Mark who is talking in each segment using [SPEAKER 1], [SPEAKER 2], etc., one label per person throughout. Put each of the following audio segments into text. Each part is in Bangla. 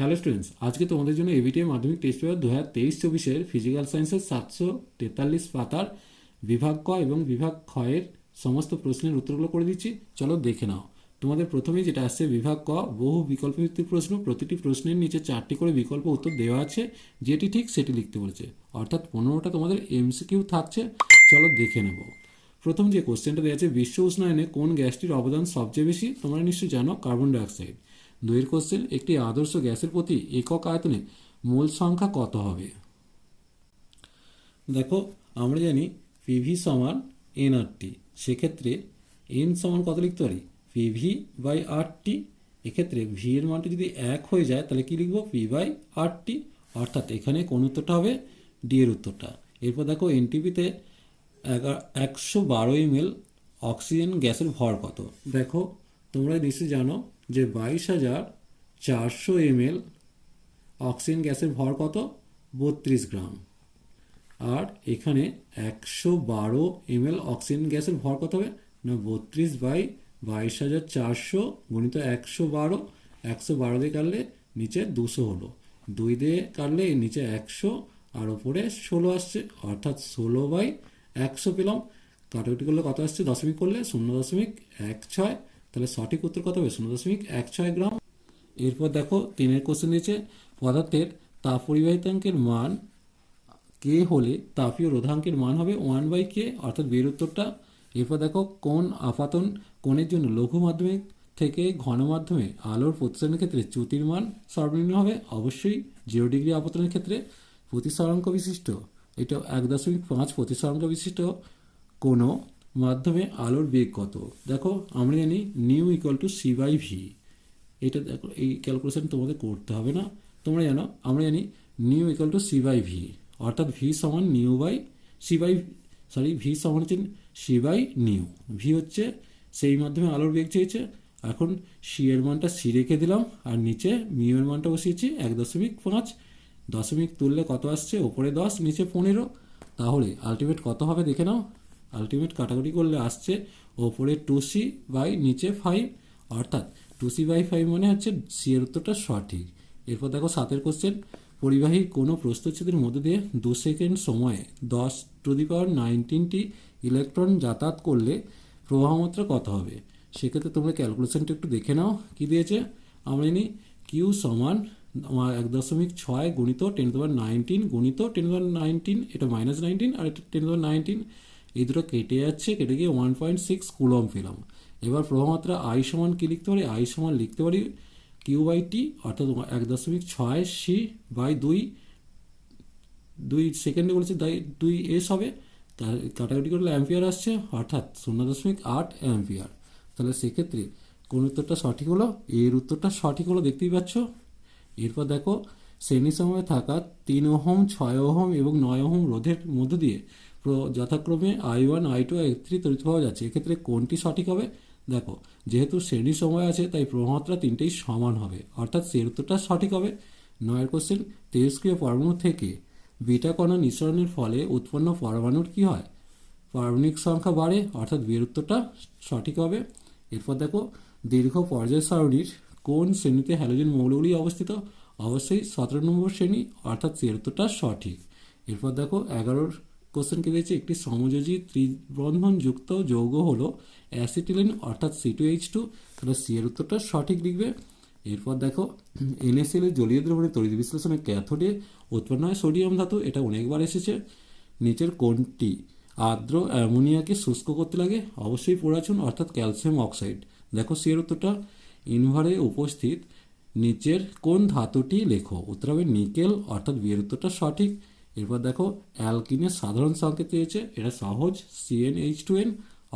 [SPEAKER 1] হ্যালো স্টুডেন্টস আজকে তোমাদের জন্য এবিটিএ মাধ্যমিক টেস্ট পেপার দু হাজার তেইশ চব্বিশের ফিজিক্যাল সায়েন্সের সাতশো তেতাল্লিশ পাতার বিভাগ ক এবং বিভাগ ক্ষয়ের সমস্ত প্রশ্নের উত্তরগুলো করে দিচ্ছি। চলো দেখে নাও। তোমাদের প্রথমেই যেটা আসছে বিভাগ ক, বহু বিকল্প ভিত্তিক প্রশ্ন, প্রতিটি প্রশ্নের নিচে চারটি করে বিকল্প উত্তর দেওয়া আছে, যেটি ঠিক সেটি লিখতে বলেছে। অর্থাৎ পনেরোটা তোমাদের এমসিকিউ থাকছে, চলো দেখে নেব। প্রথম যে কোশ্চেনটা দেওয়া আছে, বিশ্ব উষ্ণায়নে কোন গ্যাসটির অবদান সবচেয়ে বেশি, তোমরা নিশ্চয়ই জানো কার্বন ডাইঅক্সাইড দুইয়ের কোশ্চেন একটি আদর্শ গ্যাসের প্রতি একক আয়তনে মোল সংখ্যা কত হবে? দেখো, আমরা জানি পিভি সমান এনআরটি সেক্ষেত্রে এন সমান কত লিখতে পারি? পিভি বাই আরটি এক্ষেত্রে ভি এর মানটা যদি এক হয়ে যায়, তাহলে কি লিখব? পি বাই আরটি অর্থাৎ এখানে কোন উত্তরটা হবে? ডি এর উত্তরটা। এরপর দেখো এনটিপিতে একশো বারো এমএল অক্সিজেন গ্যাসের ভর কত? দেখো, তোমরা নিশ্চয়ই জানো যে বাইশ হাজার চারশো এমএল অক্সিজেন গ্যাসের ভর কত? বত্রিশ গ্রাম। আর এখানে একশো বারো এমএল অক্সিজেন গ্যাসের ভর কত হবে? না, বত্রিশ বাই বাইশ হাজার চারশো গণিত একশো বারো একশো বারো দিয়ে কাটলে নিচে দুশো হলো। দুই দিয়ে কাটলে নিচে একশো, আর ওপরে ষোলো আসছে, অর্থাৎ ষোলো বাই একশো পেলাম। কাটাকুটি করলে কত আসছে? দশমিক করলে শূন্য দশমিক এক ছয় তাহলে সঠিক উত্তর কত হবে? শূন্য দশমিক এক ছয় গ্রাম। এরপর দেখো, তিনের কোশ্চেন দিয়েছে পদার্থের তাপ পরিবাহিতাঙ্কের মান কে হলে তাপীয় রোধাঙ্কের মান হবে ওয়ান বাই কে অর্থাৎ বের উত্তরটা। এরপর দেখো কোন আপাতন, কোণের জন্য লঘু মাধ্যমিক থেকে ঘন মাধ্যমে আলোর প্রতিসরণের ক্ষেত্রে চ্যুতির মান সর্বনিম্ন হবে। অবশ্যই জিরো ডিগ্রি আপতনের ক্ষেত্রে প্রতিসরাঙ্ক বিশিষ্ট এটা এক দশমিক পাঁচ প্রতিসরাঙ্ক বিশিষ্ট কোনো মাধ্যমে আলোর বেগ কত? দেখো, আমরা জানি nu equal to C by V এটা দেখো, এই ক্যালকুলেশন তোমাদের করতে হবে না। তোমরা জানো, আমরা জানি nu equal to C by V অর্থাৎ ভি সমান nu by C by sorry V সমান হচ্ছে সি বাই নিউ ভি হচ্ছে সেই মাধ্যমে আলোর বেগ চেয়েছে। এখন সি এর মানটা সি রেখে দিলাম, আর নিচে মিউ এর মানটা বসিয়েছি এক দশমিক পাঁচ। দশমিক তুললে কত আসছে? ওপরে দশ, নিচে পনেরো। তাহলে আলটিমেট কত হবে দেখে নাও। আলটিমেট কাটাকুটি করলে আসছে ওপরে টু সি বাই নিচে ফাইভ অর্থাৎ টু সি বাই ফাইভ মানে হচ্ছে সি এর উত্তরটা সঠিক। এরপর দেখো সাতের কোশ্চেন পরিবাহী কোনো প্রস্তুচ্ছেদের মধ্যে দিয়ে দু সেকেন্ড সময়ে দশ টু দি পাওয়ার নাইনটিনটি ইলেকট্রন যাতায়াত করলে প্রবাহমাত্রা কত হবে? সেক্ষেত্রে তোমরা ক্যালকুলেশনটা একটু দেখে নাও, কি দিয়েছে? আমরা জানি কিউ সমান এক দশমিক ছয় গুণিত টেন পাওয়ার নাইনটিন গুণিত টেন পাওয়ার নাইনটিন এটা মাইনাস নাইনটিন আর এটা টেন পাওয়ার নাইনটিন এই দুটো কেটে যাচ্ছে, কেটে গিয়ে ওয়ান পয়েন্ট সিক্স কুলম পেলাম। এবার প্রভাবমাত্রা আই সমান কী লিখতে পারি? আই সমান লিখতে পারি কিউ বাই টি অর্থাৎ এক দশমিক ছয় সি বাই দুই দুই সেকেন্ডে বলেছে তাই দুই এস হবে। কাটাকাটি করলে অ্যাম্পিয়ার আসছে, অর্থাৎ শূন্য দশমিক আট অ্যাম্পিয়ার তাহলে সেক্ষেত্রে কোন উত্তরটা সঠিক হলো? এর উত্তরটা সঠিক হলো, দেখতেই পাচ্ছ? এরপর দেখো শ্রেণি সময়ে থাকা তিন ওহম, ছয় ওহম এবং নয় ওহম রোধের মধ্য দিয়ে যথাক্রমে I one, I two, I three তড়িৎ পাওয়া যাচ্ছে। এক্ষেত্রে কোনটি সঠিক হবে? দেখো, যেহেতু শ্রেণি সময় আছে, তাই প্রমাত্রা তিনটেই সমান হবে। অর্থাৎ সে উত্তরটা সঠিক হবে। নয়ের কোশ্চেন তেজস্ক্রিয় পরমাণু থেকে বিটা কণা নিঃসরণের ফলে উৎপন্ন পরমাণুর কি হয়? পারমাণবিক সংখ্যা বাড়ে, অর্থাৎ বিয়ের উত্তরটা সঠিক হবে। এরপর দেখো, দীর্ঘ পর্যায় সারণীর কোন শ্রেণীতে হ্যালোজেন মৌলগুলি অবস্থিত? অবশ্যই সতেরো নম্বর শ্রেণি, অর্থাৎ সে উত্তরটা সঠিক। এরপর দেখো, এগারোর কোশ্চেন কে দিয়েছে? একটি সমযোজী ত্রিবন্ধন যুক্ত যৌগ হলো অ্যাসিটিলিন অর্থাৎ সি টু এইচ টু তাহলে সি এর উত্তরটা সঠিক লিখবে। এরপর দেখো এনএসএল এর জলীয় দ্রবণের তড়িৎ বিশ্লেষণে ক্যাথোডে উৎপন্ন হয় সোডিয়াম ধাতু, এটা অনেকবার এসেছে। নিচের কোনটি আর্দ্র অ্যামোনিয়াকে শুষ্ক করতে লাগে, অবশ্যই পড়াচুন অর্থাৎ ক্যালসিয়াম অক্সাইড। দেখো সি এর উত্তরটা, ইনভারে উপস্থিত, নিচের কোন ধাতুটি লেখো উত্তর হবে নিকেল অর্থাৎ বিয়ের উত্তরটা সঠিক। এরপর দেখো অ্যালকিনের সাধারণ সংকেত রয়েছে এটা সহজ সিএন এইচ টু এন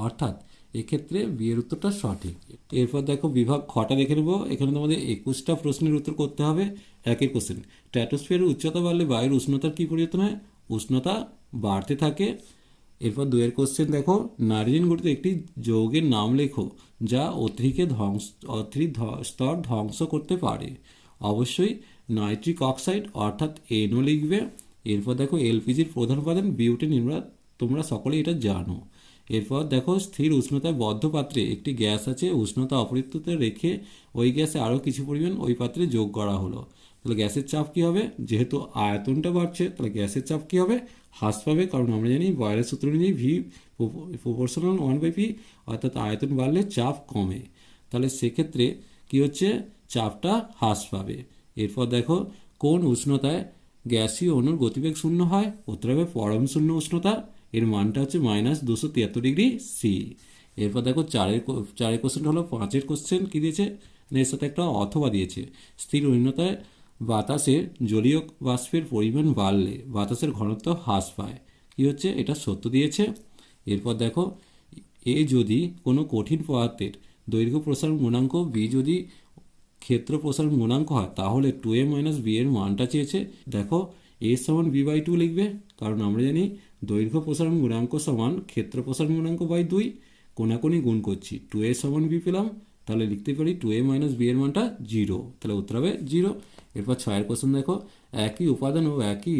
[SPEAKER 1] অর্থাৎ এক্ষেত্রে বিয়ের উত্তরটা সঠিক। এরপর দেখো, বিভাগ খটা দেখে নেব। এখানে তোমাদের একুশটা প্রশ্নের উত্তর করতে হবে, একই কোশ্চেন ট্র্যাটোস্ফিয়ারের উচ্চতা বাড়লে বায়ুর উষ্ণতার কী পরিবর্তন হয়? উষ্ণতা বাড়তে থাকে। এরপর দুয়ের কোশ্চেন দেখো নাইট্রোজেন গঠিত একটি যৌগের নাম লেখো, যা অথরিকে ধ্বংস অথরিক স্তর ধ্বংস করতে পারে। অবশ্যই নাইট্রিক অক্সাইড, অর্থাৎ এনও লিখবে। এরপর দেখো এলপিজির প্রধান উপাদান বিউটেন আমরা তোমরা সকলেই এটা জানো। এরপর দেখো স্থির উষ্ণতায় বদ্ধ পাত্রে একটি গ্যাস আছে, উষ্ণতা অপরিত্যুতে রেখে ওই গ্যাসে আরও কিছু পরিমাণ ওই পাত্রে যোগ করা হলো। তাহলে গ্যাসের চাপ কী হবে? যেহেতু আয়তনটা বাড়ছে, তাহলে গ্যাসের চাপ কী হবে? হ্রাস পাবে, কারণ আমরা জানি বয়েলের সূত্র অনুযায়ী V proportional one by P অর্থাৎ আয়তন বাড়লে চাপ কমে। তাহলে সেক্ষেত্রে কী হচ্ছে? চাপটা হ্রাস পাবে। এরপর দেখো কোন উষ্ণতায় গ্যাসীয় অণুর গতিবেগ শূন্য হয় উত্তর পরম শূন্য উষ্ণতা, এর মানটা হচ্ছে মাইনাস দুশো তিয়াত্তর ডিগ্রি সি এরপর দেখো চারের চারের কোশ্চেন হলো, পাঁচের কোশ্চেন কী দিয়েছে? এর সাথে একটা অথবা দিয়েছে। স্থির উষ্ণতায় বাতাসের জলীয় বাষ্পের পরিমাণ বাড়লে বাতাসের ঘনত্ব হ্রাস পায়। কী হচ্ছে? এটা সত্য দিয়েছে। এরপর দেখো, এ যদি কোনো কঠিন পদার্থের দৈর্ঘ্য প্রসারণ গুণাঙ্ক, বি যদি ক্ষেত্র প্রসারণ গুণাঙ্ক হয়, তাহলে টু এ মাইনাস বি এর মানটা চেয়েছে। দেখো এ সমান বি বাই টু লিখবে, কারণ আমরা জানি দৈর্ঘ্য প্রসারণ গুণাঙ্ক সমান ক্ষেত্র প্রসারণ গুণাঙ্ক বাই দুই কোনাকুনি গুণ করছি। টু এ সমান বি পেলাম, তাহলে লিখতে পারি টু এ মাইনাস বি এর মানটা জিরো তাহলে উত্তর হবে জিরো এরপর ছয়ের কোশ্চেন দেখো, একই উপাদান ও একই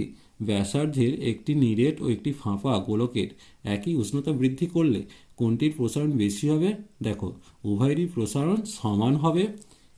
[SPEAKER 1] ব্যাসার্ধের একটি নিরেট ও একটি ফাঁপা গোলকের একই উষ্ণতা বৃদ্ধি করলে কোনটির প্রসারণ বেশি হবে? দেখো, উভয়েরই প্রসারণ সমান হবে।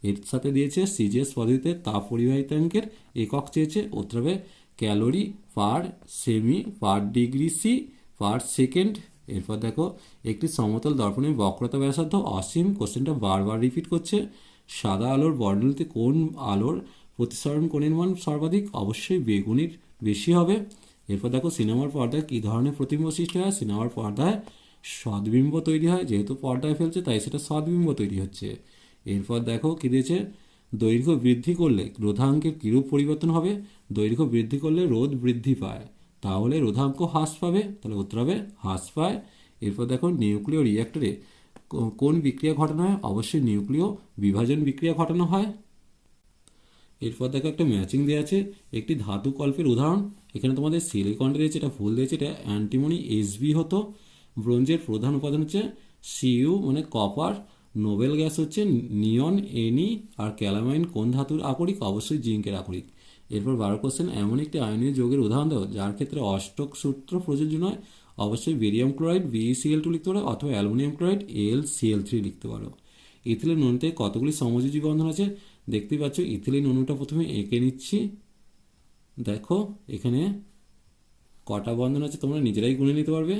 [SPEAKER 1] এর সাথে দিয়েছে সিজিএস পদ্ধতিতে তাপ পরিবাহিতাঙ্কের একক চেয়েছে উত্তর হবে calorie per semi, per degree C, per second. এরপর দেখো, একটি সমতল দর্পণের বক্রতা ব্যাসার্ধ অসীম। কোশ্চেনটা বারবার রিপিট করছে। সাদা আলোর বর্ণালীতে কোন আলোর প্রতিসরণ কোণের মান সর্বাধিক? অবশ্যই বেগুনির বেশি হবে। এরপর দেখো, সিনেমার পর্দায় কী ধরনের প্রতিবিম্ব সৃষ্টি হয়? সিনেমার পর্দায় সদ্বিম্ব তৈরি হয়, যেহেতু পর্দায় ফেলছে, তাই সেটা সদ্বিম্ব তৈরি হচ্ছে। এরপর দেখো কী দিয়েছে? দৈর্ঘ্য বৃদ্ধি করলে রোধাঙ্কের কীরূপ পরিবর্তন হবে? দৈর্ঘ্য বৃদ্ধি করলে রোধ বৃদ্ধি পায়। তাহলে রোধাঙ্ক হ্রাস পাবে। তাহলে উত্তর হবে হ্রাস পায়। এরপর দেখো নিউক্লিয় রিঅ্যাক্টরে কোন বিক্রিয়া ঘটানো হয়? অবশ্যই নিউক্লিয় বিভাজন বিক্রিয়া ঘটানো হয়। এরপর দেখো একটা ম্যাচিং দেওয়া আছে। একটি ধাতু কল্পের উদাহরণ। এখানে তোমাদের সিলিকনটা দিয়েছে, এটা ফুল দিয়েছে, এটা অ্যান্টিমনি এসবি হতো। ব্রোঞ্জের প্রধান উপাদান হচ্ছে সিইউ মানে কপার নোবেল গ্যাস হচ্ছে নিয়ন, এনি আর ক্যালামাইন। কোন ধাতুর আকরিক? অবশ্যই জিঙ্কের আকরিক। এরপর বারো কোশ্চেন এমন একটি আয়নীয় যোগের উদাহরণ দাও, যার ক্ষেত্রে অষ্টক সূত্র প্রযোজ্য নয়। অবশ্যই বেরিয়াম ক্লোরাইড বিসিএল টু লিখতে পারো, অথবা aluminium chloride L CL three লিখতে পারো। ইথিলিন অণুতে কতগুলি সমযোজী বন্ধন আছে? দেখতেই পাচ্ছ, ইথিলিন অণুটা প্রথমে এঁকে নিচ্ছি। দেখো, এখানে কটা বন্ধন আছে, তোমরা নিজেরাই গুনে নিতে পারবে।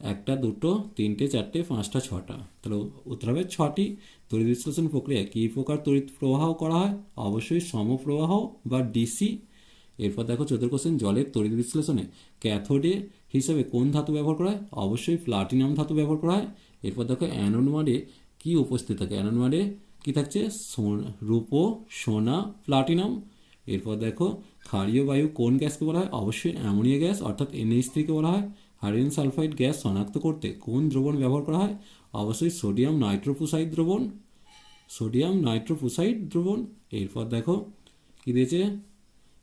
[SPEAKER 1] একটা, দুটো, তিনটে, চারটে, পাঁচটা, ছটা। তাহলে উত্তর হবে ছটি তড়িৎ বিশ্লেষণ প্রক্রিয়া। কী প্রকার তড়িৎ প্রবাহ করা হয়? অবশ্যই সমপ্রবাহ বা ডিসি এরপর দেখো চতুর্থ কোশ্চেন জলের তড়িৎ বিশ্লেষণে ক্যাথোডে হিসেবে কোন ধাতু ব্যবহার করা হয়? অবশ্যই প্লাটিনাম ধাতু ব্যবহার করা হয়। এরপর দেখো অ্যানোড মাডে কী উপস্থিত থাকে? অ্যানোড মাডে কী থাকছে? রূপো, সোনা, প্লাটিনাম। এরপর দেখো ক্ষারীয় বায়ু কোন গ্যাসকে বলা হয়? অবশ্যই অ্যামোনিয়া গ্যাস, অর্থাৎ এনএইচ থ্রিকে বলা হয়। হাইড্রোজেন সালফাইড গ্যাস শনাক্ত করতে কোন দ্রবণ ব্যবহার করা হয়? অবশ্যই সোডিয়াম নাইট্রোফুসাইড দ্রবণ। সোডিয়াম নাইট্রোফুসাইড দ্রবণ। এরপর দেখো, কী দিয়েছে?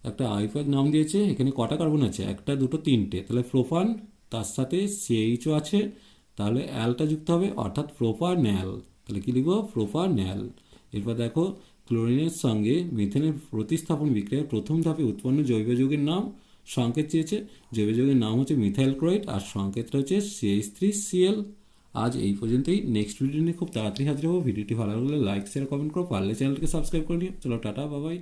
[SPEAKER 1] একটা আইপ্যাক নাম দিয়েছে, এখানে কটা কার্বন আছে? একটা, দুটো, তিনটে। তাহলে প্রোপান তার সাথে সিএইচও আছে। তাহলে অ্যালটা যুক্ত হবে, অর্থাৎ প্রোপান্যাল তাহলে কী লিখব? প্রোপান্যাল এরপর দেখো, ক্লোরিনের সঙ্গে মিথেনের প্রতিস্থাপন বিক্রিয়ার প্রথম ধাপে উৎপন্ন জৈব যৌগের নাম। সংকেত চেয়েছে। জৈব যৌগের নাম হচ্ছে মিথাইল ক্রোয়েট আর সংকেতটা হচ্ছে সিএইচ থ্রি সিএল আজ এই পর্যন্তই। নেক্সট ভিডিও নিয়ে খুব তাড়াতাড়ি হাজির হব। ভিডিওটি ভালো লাগলে লাইক শেয়ার কমেন্ট করো। পারলে চ্যানেলকে সাবস্ক্রাইব করে নিও। চলো, টাটা বাবাই